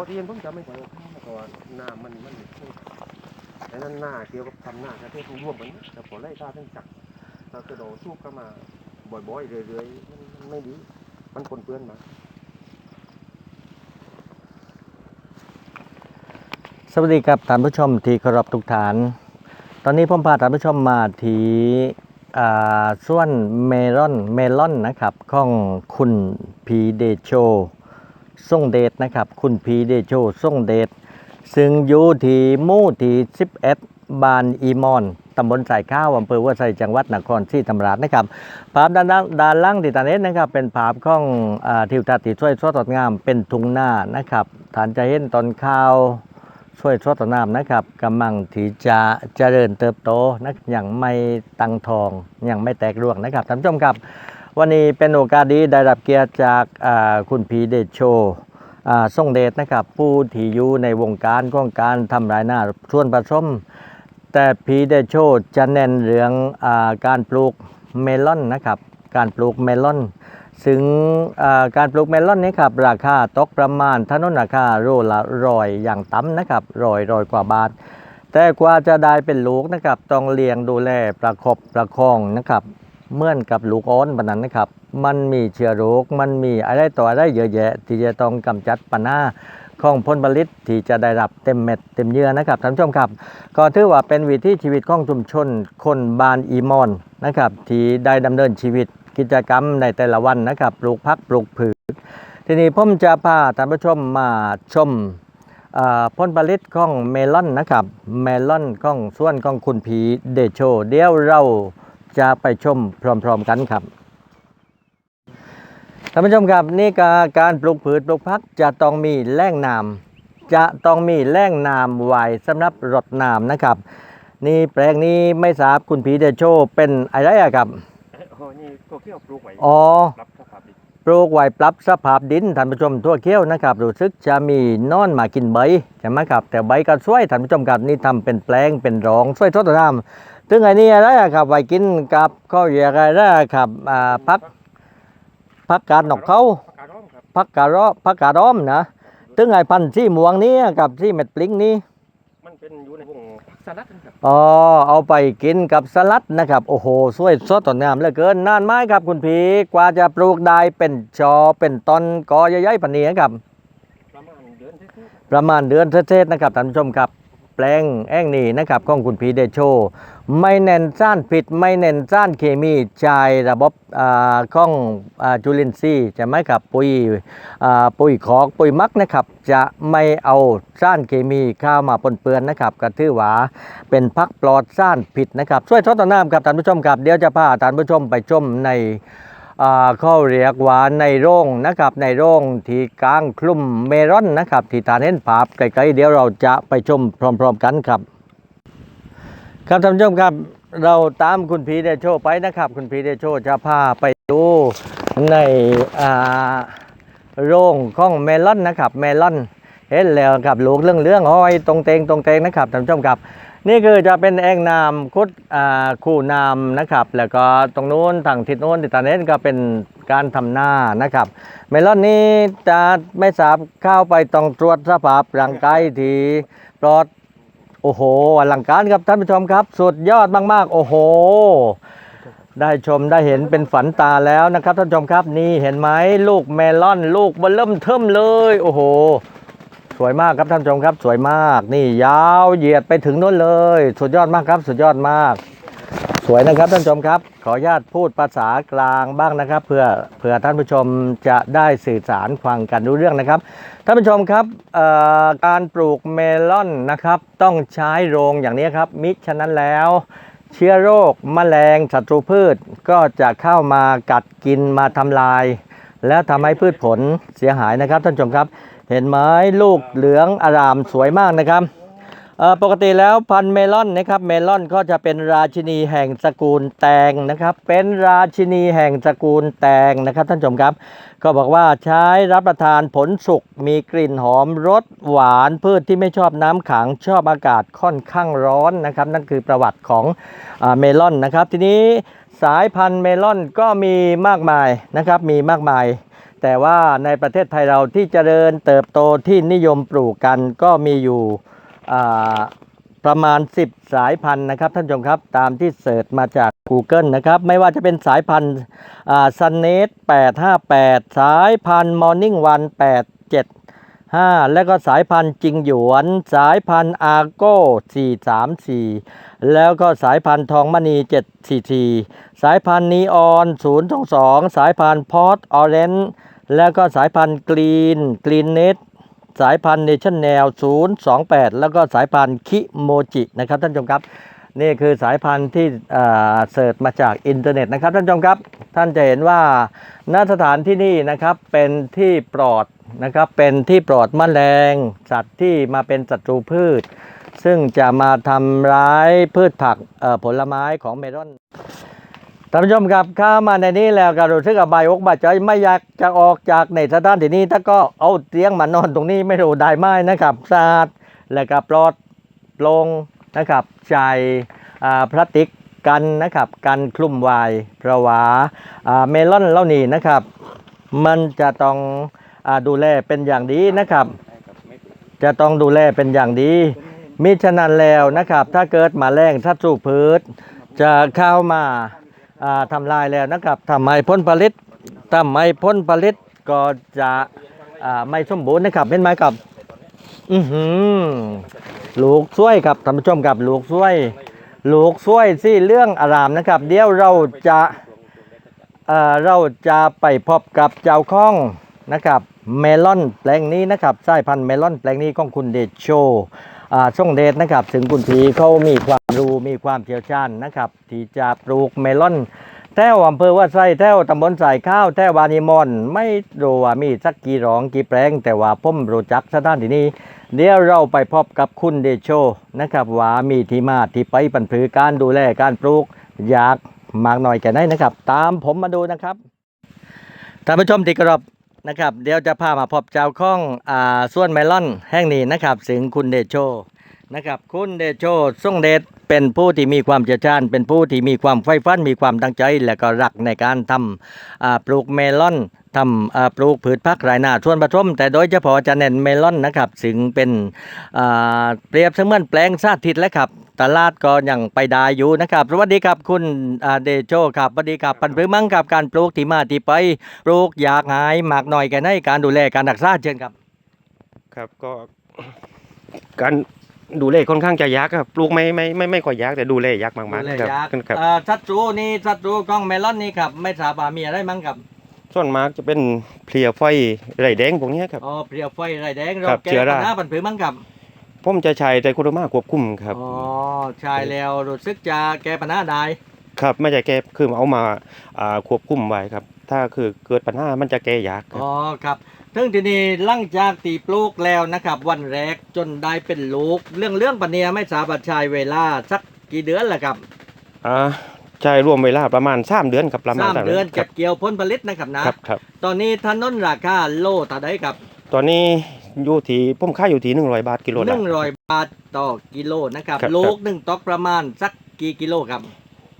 อที่เย็นผมจะไม่ค่อยเอาข้าวเพราะว่าน้ำมันมันแต่นั้นหน้าเกี่ยวกับทำหน้าประเทศร่วมกันนะแต่พอไล่ตาทั้งจักเราจะโดดสู้เข้ามาบ่อยๆเรื่อยๆมันไม่ดี มันปนเปื้อนมาสวัสดีครับท่านผู้ชมที่เคารพทุกท่าน ตอนนี้ผมพาท่านผู้ชมมาที่ส่วนเมลอนเมลอนนะครับของคุณพีเดโช ส่งเดชนะครับ คุณพีเดโชส่งเดชซึ่งอยู่ที่มู่ที่11 บานอีมอนตำบลสายข้าวอำเภอวัวไซจังหวัดนครศรีธรรมราชนะครับ ภาพด้านล่างด้านล่างที่ตาเห็นนะครับ เป็นภาพของอทิวทัศน์ที่ช่วยสดงามเป็นทุ่งหน้านะครับฐานจะเห็นตอนข้าวช่วยสดน้ำนะครับกำลังที่จะเจริญเติบโตนะอย่างไม่ตังทองอย่างไม่แตกร่วงนะครับท่านผู้ชมครับ วันนี้เป็นโอกาสดีได้รับเกียรติจากคุณพีเดชโช่ส่งเดชนะครับ ผู้ที่อยู่ในวงการของการทำรายหน้าส่วนผสม แต่พีเดชโชจะเน้นเรื่องอการปลูกเมลอนนะครับ การปลูกเมลอนซึ่งการปลูกเมลอนนี้ครับราคาตกประมาณถนนราคาโลละร้อยอย่างต่ำนะครับร้อยร้อยกว่าบาท แต่กว่าจะได้เป็นลูกนะครับต้องเลี้ยงดูแลประคบประคองนะครับ เหมื่อนกับลูกอ้อนแบบนั้นนะครับ มันมีเชื้อโรค มันมีอะไรต่ออะไรเยอะแยะ ที่จะต้องกำจัดปัญหาของผลผลิตที่จะได้รับเต็มเม็ดเต็มเยื่อนะครับท่านผู้ชมครับ ก็ถือว่าเป็นวิถีชีวิตของชุมชน คนบานอีมอนนะครับที่ได้ดำเนินชีวิตกิจกรรมในแต่ละวันนะครับปลูกพักปลูกผืชทีนี้ผมจะพาท่านผู้ชมมาชมอ่าผลผลิตของเมลอนนะครับเมลอนของส่วนของคุณผีเดโช เดี๋ยวเรา จะไปชมพร้อมๆกันครับท่านผู้ชมครับนี่ก็การปลูกผืชปลูกพักจะต้องมีแหล่งน้ำจะต้องมีแหล่งน้ำไว้สำหรับรดน้ำนะครับ นี่แปลงนี้ไม่ทราบคุณผีเดโชเป็นอะไรอะครับโอ้นี่ตัวเขี้ยวปลูกไว้อ๋อรับสภาพดิปลูกไว้ปรับสภาพดินท่านผู้ชมทั่วเขี้ยวนะครับรู้สึกจะมีนอนมากินใบใช่ไหมครับ แต่ใบก็สวยท่านผู้ชมครับนี่ทำเป็นแปลงเป็นรองสวยทดน้ำ ถึงไอ้นี่อะไรอะครับไว้กินกับข้าวเหยียกอะไรอะครับอ่าพักพักกาดนกเขาปากกาด้อมครับพักกาดอพักกาดอมนะถึงไอ้พันธุ์ที่ม่วงนี้กับที่เม็ดปลิงนี้มันเป็นอยู่ในวงสลัดนะครับอ๋อเอาไปกินกับสลัดนะครับโอ้โหสวยสดต่องามเหลือเกินนานไหมครับคุณผีกว่าจะปลูกได้เป็นจอเป็นตอนกอใหญ่ๆปันนี้ครับ ประมาณเดือนที่สุดประมาณเดือนเศษๆนะครับท่านผู้ชมครับแปลงแอ่งนี้นะครับของคุณพีเดโช ไม่เน้นสารผิดไม่เน้นสารเคมีใช้ระบบอาของอาจุลินทรีย์จะไหมครับปุ๋ยอ่าปุ๋ยขอกปุ๋ยมักนะครับ จะไม่เอาสารเคมีเข้ามาปนเปื้อนนะครับก็ถือว่าเป็นพักปลอดสารผิดนะครับช่วยทดต่อน้ำครับท่านผู้ชมครับเดี๋ยวจะพาท่านผู้ชมไปชมใน เขาเรียกว่าในโรงนะครับในโรงที่กลางคลุ่มเมลอนนะครับที่ทานเห็นภาพไกลๆเดี๋ยวเราจะไปชมพร้อมๆกันครับ ครับท่านผู้ชมครับเราตามคุณพีเดโชไปนะครับ คุณพีเดโชจะพาไปดูในอ่าโรงของเมลอนนะครับเมลอนเห็นแล้วครับลูกเรื่องเรื่องๆห้อยตรงเตงตรงเตงนะครับท่านผู้ชมครับ นี่คือจะเป็นแอ่งน้ำคุดคู่น้ำนะครับ แล้วก็ตรงนู้นทางทิศนู้นทิศตะเน้นก็เป็นการทำหน้านะครับ เมลอนนี้จะไม่สาบเข้าไปต้องตรวจสภาพร่างกายที่ปลอดโอ้โหอลังการครับท่านผู้ชมครับ สุดยอดมาก ๆ โอ้โห ได้ชมได้เห็นเป็นฝันตาแล้วนะครับท่านผู้ชมครับนี่เห็นไหมลูกเมลอน ลูกเบลเริ่มเทิมเลย โอ้โห สวยมากครับท่านผู้ชมครับ สวยมาก นี่ยาวเหยียดไปถึงนู้นเลย สุดยอดมากครับ สุดยอดมาก สวยนะครับท่านผู้ชมครับ ขออนุญาตพูดภาษากลางบ้างนะครับ เพื่อเพื่อท่านผู้ชมจะได้สื่อสารฟังกันรู้เรื่องนะครับ ท่านผู้ชมครับการปลูกเมลอนนะครับ ต้องใช้โรงอย่างนี้ครับ มิฉะนั้นแล้วเชื้อโรคแมลงศัตรูพืชก็จะเข้ามากัดกินมาทำลาย แล้วทำให้พืชผลเสียหายนะครับท่านผู้ชมครับ เห็นไหมลูกเหลืองอารามสวยมากนะครับปกติแล้วพันเมลอนนะครับเมลอนก็จะเป็นราชินีแห่งตระกูลแตงนะครับ เป็นราชินีแห่งตระกูลแตงนะครับ ท่านผู้ชมครับ ก็บอกว่าใช้รับประทานผลสุกมีกลิ่นหอมรสหวานพืชที่ไม่ชอบน้ำขังชอบอากาศค่อนข้างร้อนนะครับ นั่นคือประวัติของอเมลอนนะครับ ทีนี้สายพันธุ์เมลอนก็มีมากมายนะครับมีมากมาย แต่ว่าในประเทศไทยเราที่เจริญเติบโตที่นิยมปลูกกันก็มีอยู่ประมาณ 10 สายพันธุ์นะครับ ท่านผู้ชมครับตามที่เสิร์ชมาจาก Google นะครับ ไม่ว่าจะเป็นสายพันธุ์ซันเนต858 สายพันธุ์มอร์นิ่งวัน875 และก็สายพันธุ์จิงหยวน สายพันธุ์อาโก้434 แล้วก็สายพันธุ์ทองมณี744 สายพันธุ์นีออน022 สายพันธุ์พอร์ตออเรนจ์ แล้วก็สายพันธุ์กรีนกรีนเนตสายพันธุ์เนชั่นแนล028 แล้วก็สายพันธุ์คิโมจินะครับท่านผู้ชมครับนี่คือสายพันธุ์ที่เอ่อเสิร์ชมาจากอินเทอร์เน็ตนะครับท่านผู้ชมครับ ท่านจะเห็นว่าณสถานที่นี่นะครับเป็นที่ปลอดนะครับเป็นที่ปลอดแมลง สัตว์ที่มาเป็นศัตรูพืช ซึ่งจะมาทำร้ายพืชผักเอ่อผลไม้ของเมลอน ท่านผู้ชมครับข้ามาในนี้แล้วก็รู้สึกอบายอกบายใจไม่อยากจะออกจากในสถานที่นี้ถ้าก็เอาเตียงมานอนตรงนี้ไม่รู้ได้ไหมนะครับสะอาดและก็ปลอดโปร่งนะครับใจอ่าพลาสติกกันนะครับกันคลุมไวายเพราะว่าอ่าเมลอนเหล่านี้นะครับ มันจะต้องอาดูแลเป็นอย่างดีนะครับ จะต้องดูแลเป็นอย่างดีมิฉะนั้นแล้วนะครับ ถ้าเกิดมาแรงทัดสู่พืชจะเข้ามา ทำลายแล้วนะครับทำให้พ้นผลิตทำให้พ้นผลิตก็จะไม่สมบูรณ์นะครับเห็นไหมครับอือหือลูกช่วยครับท่านผู้ชมครับลูกช่วย ลูกช่วยสิเรื่องอารามนะครับ เดี๋ยวเราจะเราจะไปพบกับเจ้าของนะครับเมลอนแปลงนี้นะครับสายพันธุ์เมลอนแปลงนี้ของคุณเดชโช ช่องเดชนะครับ ถึงคุณพีเขามีความรู้มีความเชี่ยวชาญนะครับ ที่จะปลูกเมลอน แถวอำเภอว่าไส้แถวตำบลสายข้าวแถววานิมอน ไม่รู้ว่ามีสักกี่หรองกี่แปลง แต่ว่าผมรู้จักสถานที่นี้ เดี๋ยวเราไปพบกับคุณเดชโชนะครับว่ามีที่มาที่ไปปันผือการดูแลการปลูกอยากมากหน่อยแค่ไหนนะครับ ตามผมมาดูนะครับท่านผู้ชมที่กรบ นะครับเดี๋ยวจะพามาพบเจ้าข้องอ่าส่วนเมลอนแห่งนี้นะครับถึงคุณเดชโชนะครับคุณเดชโชส่งเดชเป็นผู้ที่มีความเชี่ยวชาญ เป็นผู้ที่มีความใฝ่ฝันมีความตั้งใจ และก็รักในการทำอ่าปลูกเมลอนทำอ่าปลูกพืชผักรายนาส่วนผสมแต่โดยเฉพาะจะเน้นเมลอนนะครับ ซึ่งเป็นอ่าเปรียบเสมือนแปลงสาธิตแล้วครับ ตลาดก็ยังไปได้อยู่นะครับสวัสดีครับคุณอ่าเดชโชครับสวัสดีครับปันพือมั่งกับการปลูกที่มาที่ไปปลูกอยากหายมากหน่อยแค่ไหนการดูแลการรักษาเช่นครับ ครับก็การดูแลค่อนข้างจะยากครับปลูกไม่ไม่ไม่ไม่ค่อยยากแต่ดูแลยากมากดูแลๆครับยากครับเอ่อศัตรูนี่ศัตรูของเมลอนนี่ครับไม่ทราบว่ามีอะไรมั้งครับส่วนมากจะเป็นเพลียไฟไรแดงพวกเนี้ยครับอ๋อเพลียวไฟไรแดงคเรารับแก้เชื้อปัราญหาปัญผือมั้งครับ ผมจะใช้ไตรโคโดมาควบคุมครับ อ๋อใช่แล้วรู้สึกจะแก้ปัญหาได้ ครับไม่ใช่แก้คือเอามาอ่าควบคุมไว้ครับ ถ้าคือเกิดปัญหามันจะแก้ยากครับ อ๋อครับถึงทีนี้หลังจากตีปลูกแล้วนะครับ วันแรกจนได้เป็นลูก เรื่องเรื่องปัญญาไม่ทราบว่าใช้เวลาสักกี่เดือนล่ะครับอ่าใช้รวมเวลาประมาณ3เดือนครับประมาณสามสามเดือนคเก็รับบเกี่ยวผลผลิตนะครับนะครับครับ ตอนนี้ถนนราคาโลต่อใดครับ ตอนนี้ อยู่ที่ผมค่ายอยู่ที่100บาทกิโลหละ นึ่งร้อยบาทต่อกิโลนะครับครับลูกหนึ่งตอกประมาณสักกี่กิโลครับ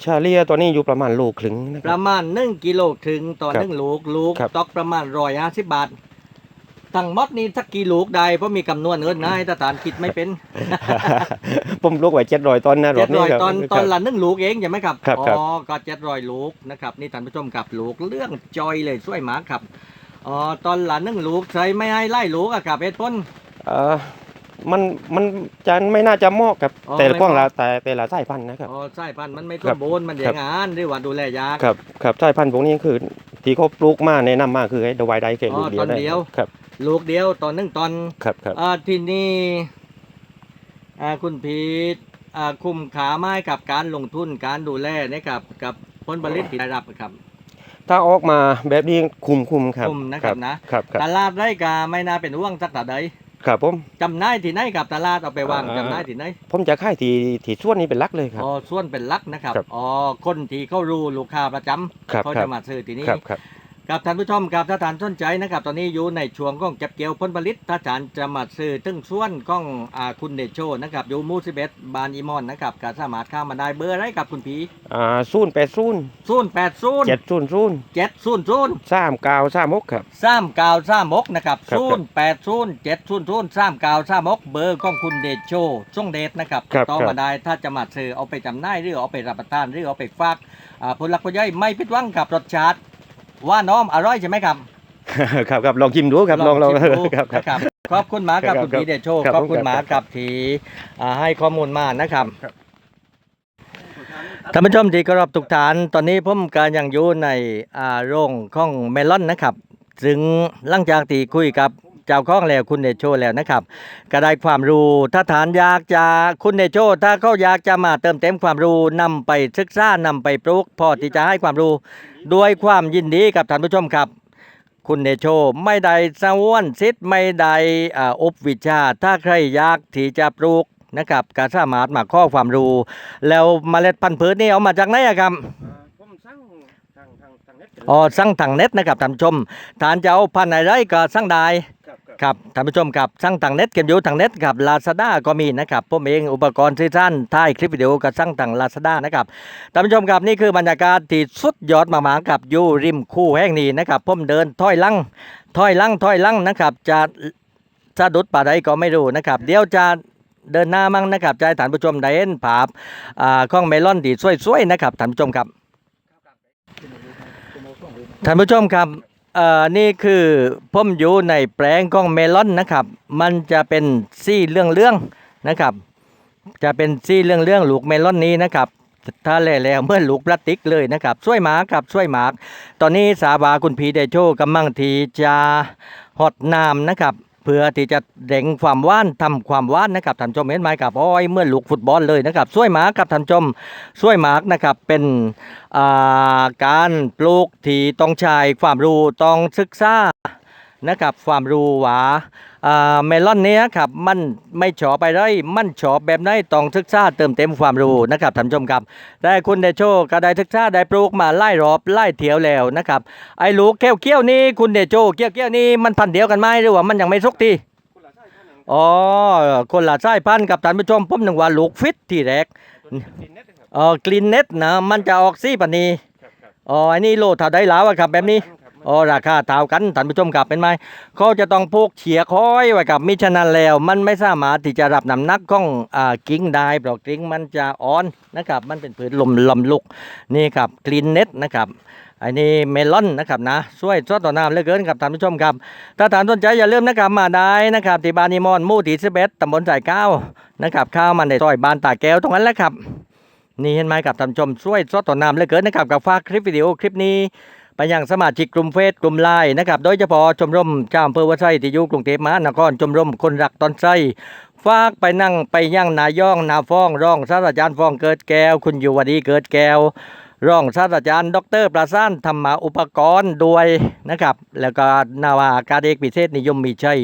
เฉลี่ยตัวนี้อยู่ประมาณโลครึ่งนะคปรับระมาณหนึ่งกิโลถึงต่อครับหนึ่งลูกลูกครับ ตอกประมาณร้อยห้าสิบบาททั้งหมดนี้สักกี่ลูกได้เพราะมีคำนวณเงินนะให้ทหารคิดไม่เป็นผมลูกไว้700ตอนนะรเจ็อดบนี้ร้อยครับตอนคตรัอบนละหนึ่งลูกเองใช่ไหมครับครับอ๋ครับอก็เจ็ดร้อยลูกนะครับนี่ท่านผู้ชมกับลูกเรื่องจอยเลยช่วยหมาครับ อ๋อตอนละหนึ่งลูกใช้ไม่ให้ไล่ลูกอะครับเอ็ดพ้น เอ่อมันมันจะไม่น่าจะเหมาะกับอ๋อแต่ละไม่กล้องเหละมาะแต่แต่ละสายพันธุ์นะครับ อ๋อสายพันธุ์มันไม่สครัมบบูรณ์มันอย่างงานหรือว่าดูแลยาก ครับครับสายพันธุ์พวกนี้คือที่เขาปลูกมาแนะนำมาคือให้ดวายได้แค่อ๋อลูกเดียวต้นได้เดียว ครับลูกเดียวตอนหนึ่งตอนครับครับอ่าทีนี้อ่าคุณพีทอ่าคุ้มขาไม้กับการลงทุนการดูแลนะครับกับผลผลิตที่ได้รับครับ ถ้าออกมาแบบนี้คุมคุมครับคุ้มนะครับนะครับครับตลาดได้กาไม่น่าเป็นห่วงสักแต่ใดครับผมจำได้ที่ไหนกับตลาดเอาไปวางอ่าจำได้ที่ไหนผมจะค่ายที่ที่ส่วนนี้เป็นหลักเลยครับอ๋อส่วนเป็นหลักนะครับครับอ๋อคนที่เขารู้ลูกค้าประจำครับเขาครัจะบมาซื้อที่นี่ ครับครับกับท่านผู้ชมกับถ้าท่านสนใจนะครับ ตอนนี้อยู่ในช่วงของเก็บเกี่ยวผลผลิตถ้าท่านจะมาซื้อถึงส่วนของอ่าคุณเดชโชนะครับอยู่หมู่สิบเอ็ดบานอีมอนนะครับก็สามารถเข้ามาได้เบอร์อะไรกับคุณผีอ่าศูนย์แปดศูนย์ศูนย์แปดศูนย์เจ็ดศูนย์ศูนย์เจ็ดศูนย์ศูนย์สามเก้าสามหกครับสามเก้าสามกนะครับครับ ศูนย์แปดศูนย์เจ็ดศูนย์ศูนย์สามเก้าสามกเบอร์ของคุณเดชโชช่วงเดชนะครับครับ ต่อครับมาได้ถ้าจะมาซื้อเอาไปจำหน่ายหรือเอาไปรับประทานหรือเอาไปฝากอ่าผลลัพธ์ผลย่อยไม่ผิดหวังกับรสชาติ ว่าน้อมอร่อยใช่ไหมครับ ครับครับลองชิมดูครับลองลองชิมดูครับครับ นะครับขอบคุณหมากับครับคุณพีเดชโชคครับขอบคุณครับหมากับที่อ่าให้ข้อมูลมานะครับครับ ท่านผู้ชมที่เคารพทุกท่านตอนนี้ผมก็ยังอยู่ในอ่าโรงของเมลอนนะครับ ซึ่งหลังจากที่คุยกับ เจ้าของแล้วคุณเดชโชแล้วนะครับ ก็ได้ความรู้ถ้าฐานอยากจะคุณเดชโชถ้าเขาอยากจะมาเติมเต็มความรู้นำไปศึกษานำไปปลูกพอที่จะให้ความรู้ด้วยความยินดีกับท่านผู้ชมครับคุณเดชโชไม่ได้สงวนสิทธิ์ไม่ได้อ่าอบวิชา ถ้าใครอยากที่จะปลูกนะครับก็สามารถมาข้อความรู้ แล้วเมล็ดพันธุ์พืชนี่เอามาจากไหนอะครับผมสั่งทางทางทางเน็ตอ๋อสั่งทางเน็ตนะครับท่านผู้ชมทานจะเอาพันธุ์อะไรก็สั่งได้ ครับท่านผู้ชมครับสั่งทางเน็ตเก็บอยู่ทางเน็ตครับลาซาด้าก็มีนะครับผมเองอุปกรณ์ที่ท่นถ่ายคลิปวิดีโอก็สั่งทางลาซาด้านะครับท่านผู้ชมครับนี่คือบรรยากาศที่สุดยอดมากๆกับอยู่ริมคู่แห่งนี้นะครับผมเดินถอยลังถอยลังถอยลังนะครับจะสะดุดป่าใดก็ไม่รู้นะครับ เดี๋ยวจะเดินหน้ามั่งนะครับให้ท่านผู้ชมได้เห็นภาพอ่าของเมลอนที่สวยๆนะครับท่านผู้ชมครับท่านผู้ชมครับ เอ่อนี่คือพ่มอยู่ในแปลงก้องเมลอนนะครับ มันจะเป็นซี่เรื่องเรื่องนะครับ จะเป็นซี่เรื่องเรื่องลูกเมลอนนี้นะครับถ้าแล่แล้วเมื่อลูกพลาสติกเลยนะครับช่วยหมากับช่วยหมาก ตอนนี้สาบาคุณพีเดโชกำลังที่จะหดน้ำนะครับ เพื่อที่จะเด้งความว่านทำความว่านนะครับท่านชมเห็นไหมครับโอ้ยเมื่อลูกฟุตบอลเลยนะครับช่วยหมาครับท่านชมช่วยหมากนะครับเป็นาการปลูกที่ต้องใช้ความรู้ต้องศึกษานะครับความรู้ว่า เมลอนเนี้ยครับมันไม่ฉอไปได้มันฉอแบบไหนต้องศึกษาเติมเต็มความรู้นะครับท่านผู้ชมครับได้คุณได้โชคก็ได้ศึกษาได้ปลูกมาไล่รอบไล่เถียวแล้วนะครับไอ้ลูกเกี้ยวเกี้ยวๆนี่คุณเดโชเกี้ยวเกี้ยวๆนี่มันพันธุ์เดียวกันไหมหรือว่ามันยังไม่สุกทีคนละสายพันธุ์หนึ่งอ๋อคนละสายพันธุ์กับท่านผู้ชมผมนึกว่าลูกฟิตที่แรกเป็นเป็นเน็ตนะครับอ๋อกลินเน็ตนะมันจะออกสีปานนีครับครับอ๋ออันนี้โลเท่าไดแล้วอะครับแบบนี้ครับ อ๋อราคาเท่ากันท่านผู้ชมครับเป็นไหมเขาจะต้องพกเฉียค้อยไว้กับมิฉะนั้นแล้ว มันไม่สามารถที่จะรับน้ำหนักของอ่ากิ้งได้เพราะกิ้งมันจะอ่อนนะครับ มันเป็นผืนลมลำลุกนี่ครับกลินเน็ตนะครับอันนี้เมลอนนะครับนะช่วยซดต่อน้ำเหลือเกินครับท่านผู้ชมครับ ถ้าท่านสนใจอย่าลืมนะครับมาได้นะครับที่บานนิมอนมู่ที่สิบเอ็ดตำบลสายเก้านะครับข้าวมันในซอยบานตาแก้วตรงนั้นแหละครับนี่เห็นไหมครับท่านผู้ชมช่วยซดต่อน้ำเหลือเกินนะครับกับฝากคลิปวิดีโอคลิปนี้ ไปยังสมาชิกกลุ่มเฟซกลุ่มไลน์นะครับ โดยเฉพาะชมรมเจ้าอำเภอวัดไส้ที่อยู่กรุงเทพมหานครชมรมคนรักตอนไส้ฝากไปนั่งไปย่างนาย่องนาฟ้องร้องศาสตราจารย์ฟ้องเกิดแก้ว คุณอยู่วดีเกิดแก้วร้องศาสตราจารย์ ดรประสานธรรมาอุปกรณ์ด้วยนะครับ แล้วก็นาวาอากาศเอกพิเศษนิยมมีชัย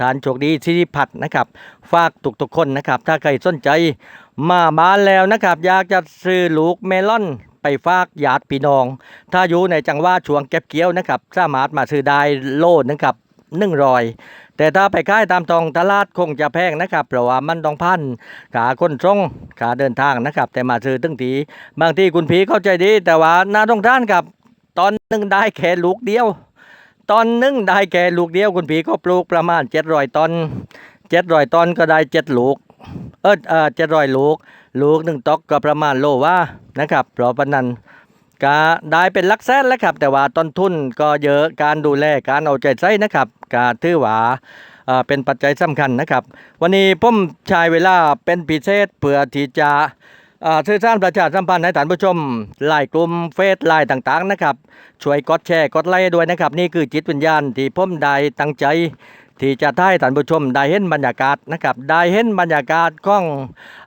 ฐานโชคดีสิริพัฒน์นะครับ ฝากทุกๆคนนะครับ ถ้าใครสนใจมาบ้านแล้วนะครับ อยากจะซื้อลูกเมลอน ไปฝากญาติพี่น้อง ถ้าอยู่ในจังหวัดช่วงเก็บเกี่ยวนะครับ สามารถมาซื้อได้โลนะครับหนึ่งรอย แต่ถ้าไปขายตามตองตลาดคงจะแพงนะครับ เพราะว่ามันต้องพันขาคนทรงขาเดินทางนะครับ แต่มาซื้อตึงทีบางทีคุณผีเข้าใจดี แต่ว่าน่าต้องท่านครับตอนหนึ่งได้แค่ลูกเดียว ตอนหนึ่งได้แค่ลูกเดียวคุณผีก็ปลูกประมาณเจ็ดรอยตอนเจ็ดรอยตอนก็ได้เจ็ดลูก เออเออเจ็ดรอยลูก ลูกหนึ่งตอกก็ประมาณโลว่านะครับเพราะปนนันก็ได้เป็นลักแสนแล้วครับ แต่ว่าต้นทุนก็เยอะการดูแลการเอาใจใส่นะครับก็ถือว่าเอ่อเป็นปัจจัยสำคัญนะครับ วันนี้ผมใช้เวลาเป็นพิเศษเพื่อที่จะเอ่อสื่อสารประชาสัมพันธ์ให้ท่านผู้ชมไลน์กลุ่มเฟซไลน์ต่างๆนะครับ ช่วยกดแชร์กดไลค์ด้วยนะครับ นี่คือจิตวิญญาณที่ผมได้ตั้งใจ ที่จะให้ท่านผู้ชมได้เห็นบรรยากาศนะครับได้เห็นบรรยากาศของ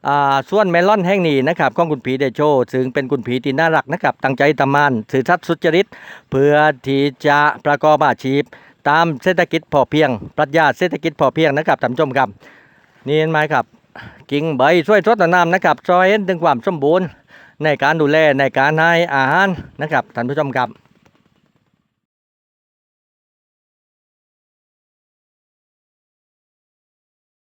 อ่าส่วนเมลอนแห่งนี้นะครับของคุณผีเดโชซึ่งเป็นคุณผีที่น่ารักนะครับตั้งใจทำงานสื่อสัตย์สุจริต เพื่อที่จะประกอบอาชีพ ตามเศรษฐกิจพอเพียง ปรัชญาเศรษฐกิจพอเพียงนะครับท่านผู้ชมครับ นี่เห็นไหมครับ กิ่งใบช่วยทดน้ำนะครับช่วยเห็นถึงความสมบูรณ์ในการดูแลในการให้อาหารนะครับท่านผู้ชมครับ